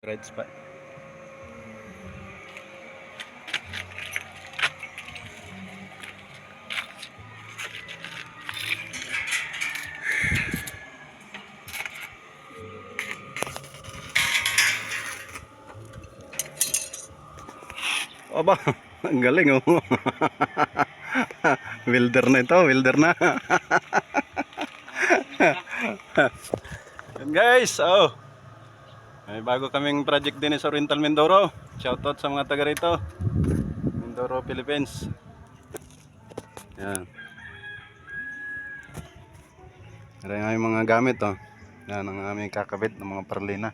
Red spot. Aba, ang galing oh. wilder na ito, wilder na. Guys, oh. May bago kaming project din sa Oriental Mindoro. Shoutout sa mga taga rito. Mindoro, Philippines. Yan. Yan ang aming mga gamit oh. Yan ang aming kakabit ng mga parlina.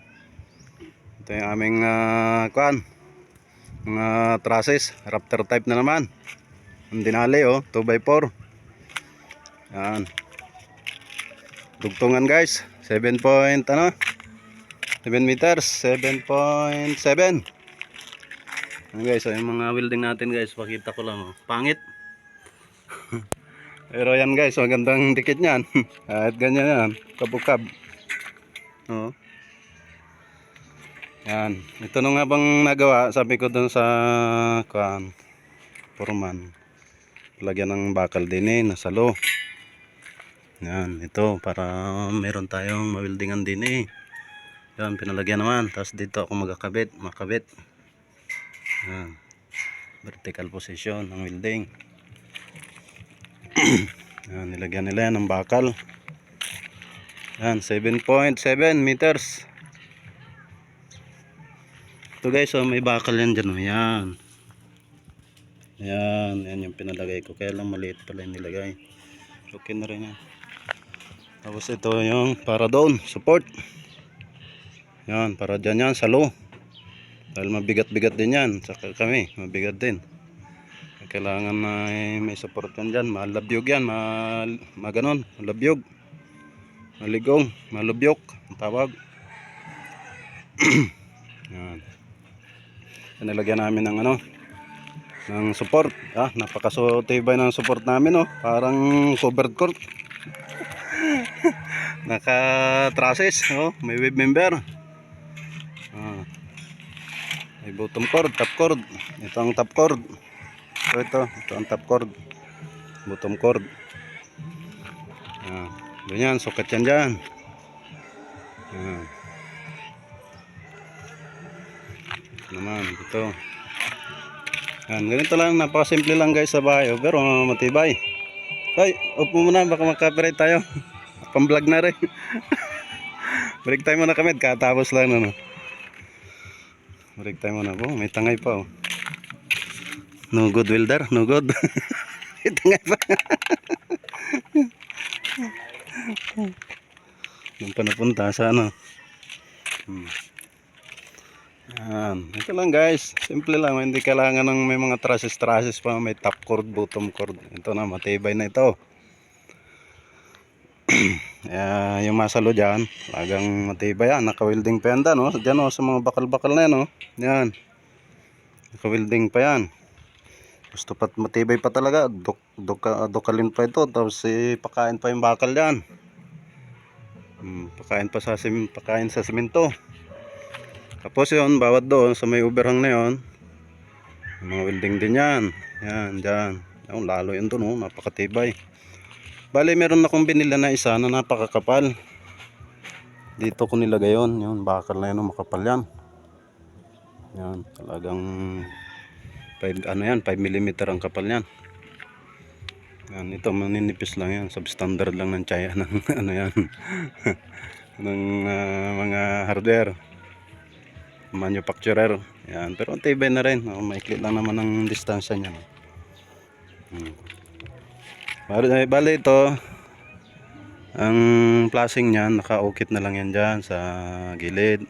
Ito yung aming uh, kuan. Mga trusses, Raptor type na naman. Ang dinali oh, 2x4. Yan. Dugtungan guys, 7 point ano? 7 meters, 7.7 Ano guys, so yung mga welding natin guys, pakita ko lang oh. Pangit. Pero yan guys, magandang dikit niyan. Kahit ganyan yan, kabukab. Oh. Yan, ito nung habang nagawa, sabi ko dun sa kuan, Foreman. Lagyan ng bakal din eh, nasa low Yan, ito para meron tayong mawildingan din eh yan, pinalagyan naman. Tapos dito ako magkakabit, makabit. Yan. Vertical position ng welding. yan, nilagyan nila yan ng bakal. Yan, 7.7 meters. Ito guys, oh, may bakal yan dyan. Oh. Yan. Yan, yan yung pinalagay ko. Kaya lang maliit pala yung nilagay. Okay na rin yan. Tapos ito yung para doon, support. Yan, para dyan yan, sa low. Dahil mabigat-bigat din yan. Saka kami, mabigat din. Kailangan na eh, may support yan dyan. Malabyog yan, mal, maganon, malabyog. Maligong, malubyok, ang tawag. yan. Yan, nilagyan namin ng ano, ng support. Ah, napakasotibay ng support namin, oh. Parang covered court. Naka trusses, oh, may web member. May bottom cord, top cord. Ito ang top cord. Ito, ito. Ito ang top cord. Bottom cord. Ah. Ganyan, sukat yan dyan. Ah. Ito naman, ito. Yan, ganito lang, napakasimple lang guys sa bahay. oh, Pero matibay. Ay, upo muna, baka makapirate tayo. Pang-vlog na rin. Break time muna kami, katapos lang ano. Break time muna po. May tangay pa oh. No good welder, no good. May tangay pa. Doon pa napunta sa ano. Hmm. Yan. Ito lang guys. Simple lang. Hindi kailangan ng may mga trusses-trusses pa. May top cord, bottom cord. Ito na, matibay na ito. Kaya yung masalo dyan, lagang matibay yan. Naka-welding pa yan dyan, no? Dyan, no? Sa mga bakal-bakal na yan, no? Yan. Naka-welding pa yan. Gusto pa matibay pa talaga. Duk, duka, dukalin pa ito. Tapos eh, pakain pa yung bakal dyan. Hmm, pakain pa sa sim, pakain sa simento. Tapos yun, bawat doon sa may overhang na yun, mga welding din yan. Yan, dyan. Yung lalo yun doon, oh, napakatibay. Bale, meron akong binila na isa na napakakapal. Dito ko nilagay yun. Yun, bakal na yun, makapal yan. Yan, talagang 5, ano yan, 5 mm ang kapal yan. Yan, ito maninipis lang yan. Substandard lang ng tsaya ng ano yan. ng ah, mga hardware manufacturer. Yan. Pero ang tibay na rin. Oh, maikli lang naman ang distansya niya. Hmm. Bale, bale ito, ang flashing niyan, nakaukit na lang yan dyan sa gilid.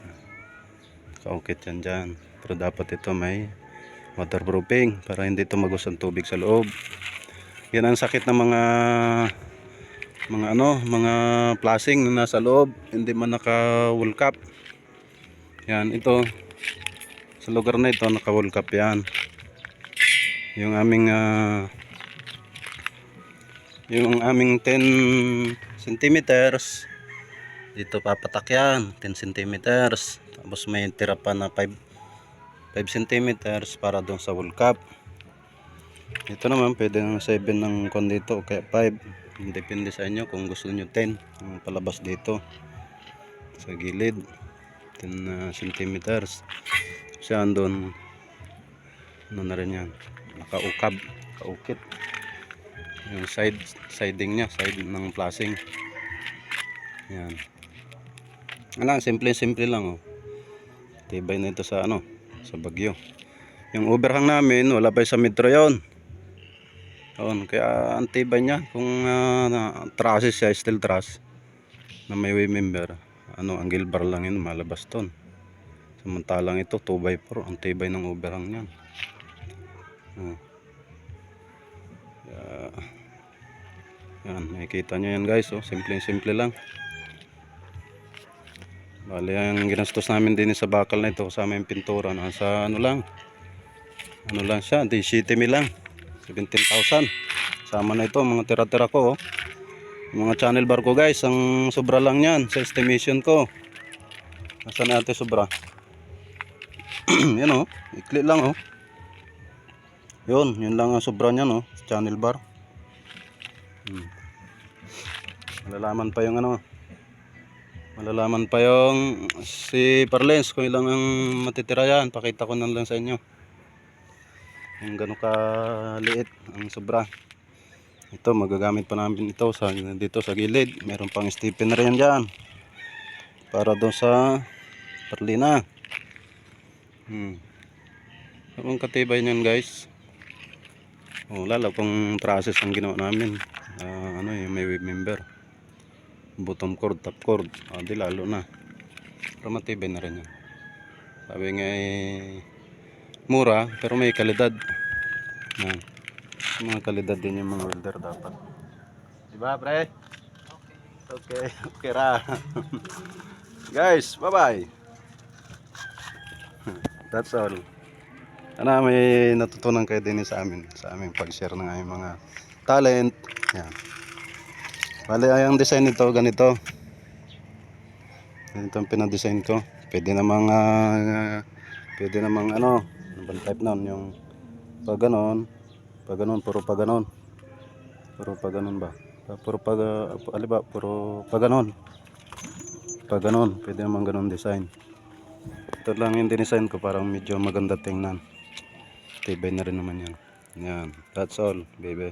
Nakaukit yan dyan. Pero dapat ito may waterproofing para hindi tumagos ang tubig sa loob. Yan ang sakit ng mga mga ano, mga flashing na nasa loob, hindi man naka wool cap. Yan, ito. Sa lugar na ito, naka-wall cap yan. Yung aming ah, yung aming 10 centimeters dito papatak yan 10 centimeters Tapos may tira pa na 5 5 centimeters para doon sa wall cap. Ito naman pwede ng 7 ng kon dito o kaya 5. Depende sa inyo kung gusto niyo 10 ang palabas dito sa gilid 10 na centimeters. Siya andun ano na rin yan nakaukab kaukit yung side siding niya side ng flashing. Yan. Wala simple simple lang oh. Tibay na ito sa ano sa bagyo. Yung overhang namin wala pa sa metro yon Yun, kaya ang tibay niya kung uh, trusses siya steel truss na may way member ano ang bar lang yun malabas ton. Samantalang ito 2x4 ang tibay ng overhang niyan. Oh. Yeah. Yan, nakikita nyo yan guys, oh. simple simple lang. Bali, ang ginastos namin din sa bakal na ito kasama yung pintura, nasa ano lang, ano lang siya, di 7 mil lang, 17,000. Sama na ito, mga tira-tira ko, oh. Mga channel bar ko guys, ang sobra lang yan sa estimation ko. Nasaan natin sobra? yan oh, ikli lang oh. Yun, yun lang ang sobra niya no, channel bar. Hmm. Malalaman pa yung ano. Malalaman pa yung si Parlens kung ilang ang matitira yan. Pakita ko na lang sa inyo. Yung gano'n ka liit ang sobra. Ito magagamit pa namin ito sa dito sa gilid. Meron pang stipin na rin diyan. Para doon sa perlina. Hmm. Ang katibay niyan guys. Oh, lalo kung process ang ginawa namin. Ah, ano yung may wave member. Bottom cord, top cord. Ah, di lalo na. Pero matibay na rin yan. Sabi nga eh, mura pero may kalidad. Yan. Mga kalidad din yung mga welder dapat. Diba pre? Okay, okay ra. Guys, bye-bye. That's all. Ano, may natutunan kayo din sa amin, sa aming pag-share ng aming mga talent. Yan. Bali, ay, ang design nito, ganito. Ganito ang pinadesign ko. Pwede namang, ah, pwede namang, ano, ano bang type nun, yung pag ganon, pag ganon, puro pag ganon. Puro pag ganon ba? Puro pag, uh, ali ba, puro pag ganon. Pag ganon, pwede namang ganon design. Ito lang yung dinesign ko, parang medyo maganda tingnan. Tibay na rin naman yan. Yan. That's all, baby.